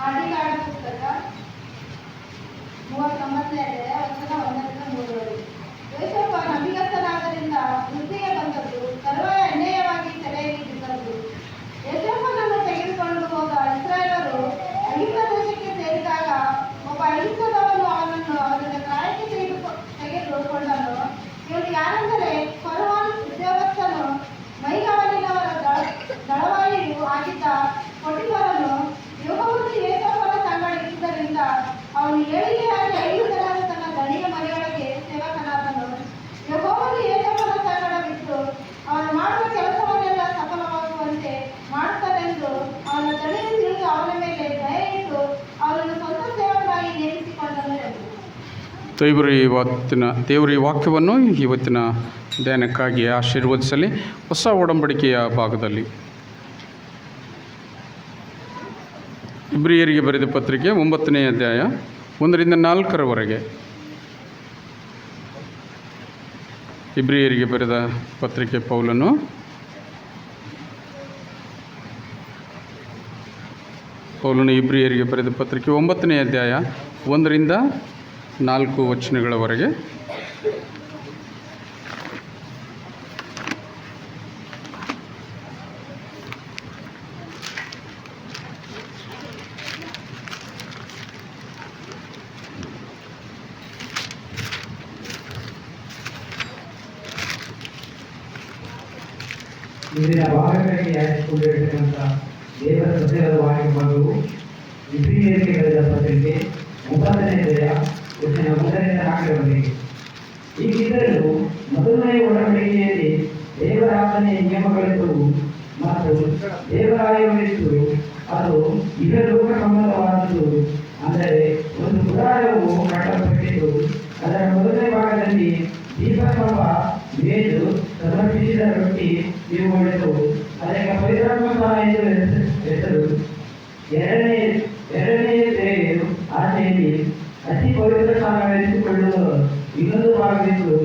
ಆದಿಕಾಂಡ ಪುಸ್ತಕ ದೇವರು ಇವತ್ತಿನ, ದೇವರ ಈ ವಾಕ್ಯವನ್ನು ಇವತ್ತಿನ ಧ್ಯಾನಕ್ಕಾಗಿ ಆಶೀರ್ವದಿಸಲಿ. ಹೊಸ ಒಡಂಬಡಿಕೆಯ ಭಾಗದಲ್ಲಿ. ಇಬ್ರಿಯರಿಗೆ ಬರೆದ ಪತ್ರಿಕೆ ಒಂಬತ್ತನೇ ಅಧ್ಯಾಯ ಒಂದರಿಂದ ನಾಲ್ಕರವರೆಗೆ. ಇಬ್ರಿಯರಿಗೆ ಬರೆದ ಪತ್ರಿಕೆ ಪೌಲನು. ಪೌಲನು ಇಬ್ರಿಯರಿಗೆ ಬರೆದ ಪತ್ರಿಕೆ ಒಂಬತ್ತನೇ ಅಧ್ಯಾಯ ಒಂದರಿಂದ ನಾಲ್ಕು ವಚನಗಳವರೆಗೆ. ಇಂದಿನ ಭಾಗಗಳಿಗೆ ಆಯ್ದುಕೊಂಡಿರತಕ್ಕಂಥ ದೇವರ ಸತ್ಯದ ವಾಕ್ಯ ಭಾಗವು ವಿಭಿನ್ನರಿಗೆ ಬರೆದ ಪತ್ರಿಕೆ ಒಂಬತ್ತನೇ ಅಧ್ಯಾಯ ವಚನ ಒಂದರಿಂದ ನಾಲ್ಕರವರೆಗೆ ಹೀಗಿದ್ದರೂ ಮೊದಲನೆಯ ಒಡಂಬಡಿಕೆಯಲ್ಲಿ ದೇವರಾಧನೆ ನಿಯಮಗಳಿದ್ದವು. ಮತ್ತು ದೇವರಾಯಗಳಿತ್ತು ಅದು ಇಹಲೋಕ ಸಂಬಂಧವಾದದ್ದು. ಅಂದರೆ ಒಂದು ಗುಡಾರವು ಕಟ್ಟಲ್ಪಟ್ಟಿದ್ದು ಅದರ ಮೊದಲನೇ ಭಾಗದಲ್ಲಿ ದೀಪಸ್ತಂಭ, ಮೇಜು, ಸಮರ್ಪಿಸಿದ ರೊಟ್ಟಿ ಇವುಗಳಿದ್ದವು ಅದಕ್ಕೆ ಪವಿತ್ರಾತ್ಮ ಎಂದು ಹೆಸರು ಎರಡನೇ ಎರಡನೇ ಸೇವೆಯು ಆಚೆಯಲ್ಲಿ ಅತಿ ಪವಿತ್ರ ಸ್ಥಾನವೆನಿಸಿಕೊಳ್ಳುವ ಇನ್ನೊಂದು ಭಾಗವಿದ್ದು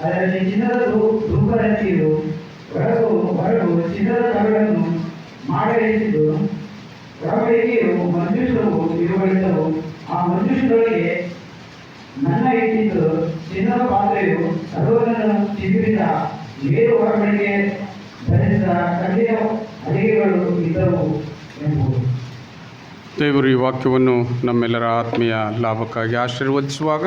ಅದರಲ್ಲಿ ಚಿನ್ನದ ಧೂಪರತಿಯು ಹೊರಗು ಹೊರಗು ಚಿನ್ನದ ಕರುಗಳನ್ನು ಮಾಡಲಿಸಿದ್ದು ಒಳಗಡೆಗೆಯು ಮಂಜುಷರು ಇವುಗಳಿದ್ದವು ಆ ಮಂಜುಷರೊಳಗೆ ನನ್ನ ಇಟ್ಟಿದ್ದು ಚಿನ್ನದ ಪಾತ್ರೆಯು ಸರೋವರನ್ನು ಚಿಗುರಿದ ಏಳು ಹೊರಗಡೆಗೆ ಧರಿಸಿದ ಕಲ್ಲಿನ ಅಡಿಗೆಗಳು ಇದ್ದವು ಎಂಬುದು. ದೇವರು ಈ ವಾಕ್ಯವನ್ನು ನಮ್ಮೆಲ್ಲರ ಆತ್ಮೀಯ ಲಾಭಕ್ಕಾಗಿ ಆಶೀರ್ವದಿಸುವಾಗ